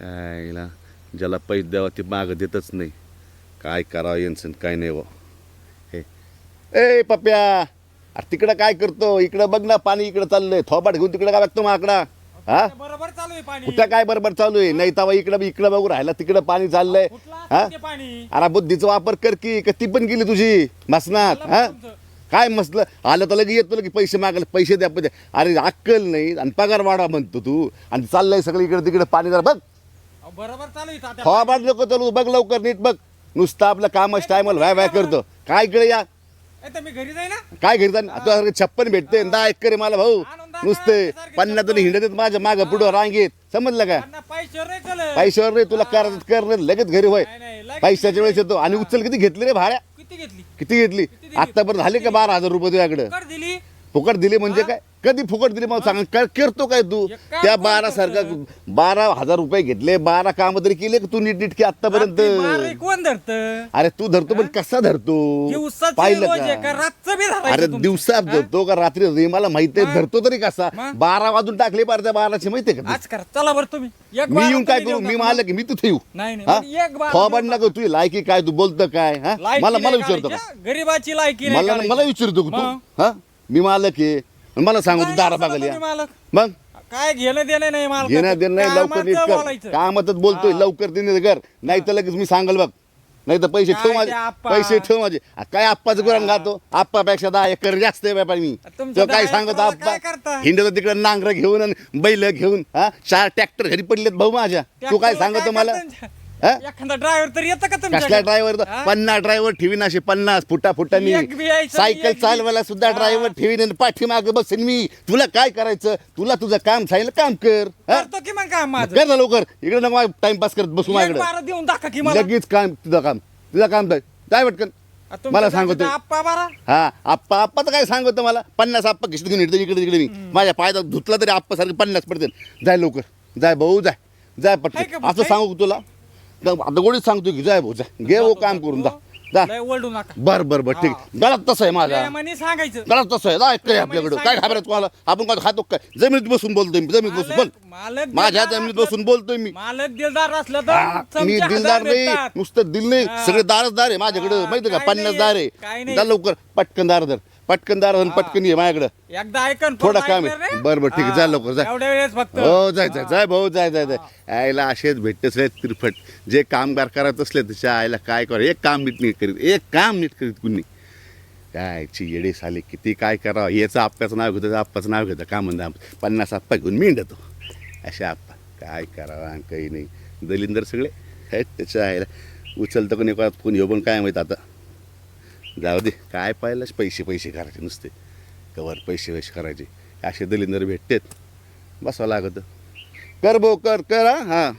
यायला ज्याला पैसे द्यावा ते मागं देतच नाही. काय करावं यांचं काय नाही व हे. ए पप्या अरे तिकडं काय करतो? इकडं बघ ना पाणी इकडं चाललंय. थोपाट घेऊन तिकडं काय बघतो माकडा? हा? बरोबर चालू आहे पाणी. कुठं काय बरोबर चालू आहे नाही तवा इकडं इकडं बघू राहिला तिकडं पाणी चाललंय. हा? पाणी? अरे बुद्धीचा वापर कर की का ती पण गेली तुझी? मसनात हा. काय मसलं? आलं तर लगे येतो की पैसे मागायला पैसे द्या पैसे अरे अक्कल नाही आणि पगार वाढा म्हणतो तू. आणि चाललंय सगळं इकडे तिकडे पाणी जरा बघ. बरोबर चालू आहे तात्या. फवाबाद नको चालू. बघ लवकर नीट बघ. नुसतं आपलं कामच टायमाला व्हाय व्हाय करतो. काय इकडे या? ए, तर मी घरी जाई ना? काय घरी तुझ्या छप्पन भेटते दहा एकर आहे मला भाऊ. नुसते पन्नास जण हिंडत माझ्या मागं पुढं रांगेत. समजलं का? त्यांना पैशावर नाही चलत. पैशावर नाही तुला कर कर नाही, लगेच घरी होय. नाही, नाही, लगेच पैशाच्या वेळेस येतो. आणि उचल किती घेतली रे भाड्या? किती घेतली? किती घेतली? आतापर्यंत झाले का बारा हजार रुपये तुझ्याकडे? कर दिली? फुकट दिली म्हणजे काय? कधी फुकट दिली मला सांग. काय करतो काय तू? त्या बारा सारखा बारा हजार रुपये घेतले बारा काम तरी केले का तू नीट नीटके आतापर्यंत कोण धरत? अरे तू धरतो पण कसा धरतो? पाहिलं का? अरे तुमचं? दिवसा धरतो का? रात्री धरतो? मला माहिती आहे? धरतो तरी कसा? बारा वाजून टाकले बारा त्या बाराची माहितीये का? चला बरं तुम्ही. एक मी येऊन काय करू? मी नका. मला की मी तिथे येऊ. देऊ नको तुझी लायकी काय? तू बोलतो काय? मला मला विचारतो गरीबाची लायकी मला. मला विचारतो? तू? हा? मी मालक आहे. आणि मला सांगू तू दारा बघायला तुम्ही मालक? मग? काय घेणं देणं नाही मला घेणं देणं नाही लवकर नीट कर. कामातच बोलतोय. लवकर देणे कर. नाही तर लगेच मी सांगल बघ. नाही तर पैसे काय ठेव ते माझे आप्पा? पैसे ठेव माझे. आ, काय आप्पाचं गुरान घातो आप्पापेक्षा दहा एकर जास्त आहे बाबा मी. तुमच्या तो काय दहा सांगतो एकराला आप्पा? करता? हिंडत तिकडे नांगर घेऊन आणि बैल घेऊन हा चार ट्रॅक्टर घरी पडलेत भाऊ माझ्या. तू काय सांगतो मला? हा? एखादा ड्रायव्हर तर येतं का कसला तुमच्या ड्रायव्हर पन्नास ड्रायव्हर ठेवीन असे पन्नास फुटा फुटानी एक बी यायचं, सायकल एक बी- चालवायला सुद्धा. ड्रायव्हर ठेवीन पाठीमागे बसेन मी. तुला काय करायचं? तुला तुझं काम सांगितलं काम कर. हा? करतो की मग काम माझं? कर ना लवकर. इकडे नको टाइमपास करत बसू एक माझ्याकडे. बारा देऊन की मला. लगेच काम तुझं काम. तुझं काम पटकन. आ, तुमच्या मला सांगतो. आप्पा बारा? हा आप्पा आप्पा तर काय सांगतो मला? पन्नास आप्पा खिशत घेऊन येतो इकडे तिकडे मी. माझ्या पायात धुतला तरी आप्पा सारखे पन्नास पडतील. जाय लवकर. जाय भाऊ जाय जाय हाय का पटकन भाऊ? असं सांगू का तुला? आता गोडीच सांगतो की जाय भाऊ घे भाऊ काम करून जा. जा. लय ओरडू नका. बर बर बर ठीक आहे. गळात तसं आहे माझा. प्रेमाने सांगायचं. गळात तसं आहे. काय प्रेमाने आपल्याकडं. काय. घाबरत तुम्हाला? आपण काय खातो काय? जमिनीत बसून बोलतोय मी जमिनीत बसून. बोल. मालक मालक माझ्या दिलदार जमिनीत बसून बोलतोय मी. मालक दिलदार असलं हा, तर मी चमचे दिलदार हजार नाही. भेटतात. नुसतं दिल नाही. हा. सगळे दारच आहे माझ्याकडे. हा, माहिती का? पन्नास दार आहे. नाही. जा लवकर. पटकन दार धर. पटकन दार पटकन ये माझ्याकडे. एकदा ऐकन थोडं काम आहे. बरं, बरं, ठीक आहे. जा लवकर, जा. एवढ्या वेळेस फक्त. हो जाय जाय जाय भाऊ जाय जाय जाय. आईला असेच भेटतेच रे तिरफट. जे कामगार करत असले त्याच्या आईला काय कर एक काम नीट नीट करीत एक काम नीट करीत कुणी. कायची येडे साले किती काय करावं याचं आप्पाचं नाव घेतं आप्पाचं नाव घेतं का म्हणता पन्नास आप्पा घेऊन मिंडतो असे आप्पा काय करावं काही नाही. दलिंदर सगळे त्याच्या आईला. उचलतं कोणी कोणात फोन येऊ पण काय माहीत आता. जाऊ दे काय पाहिलंच पैसे पैसे करायचे नुसते. कवर पैसे पैसे करायचे. असे दलिंदर भेटतेत. बसावं लागतं. कर भो कर करा हां.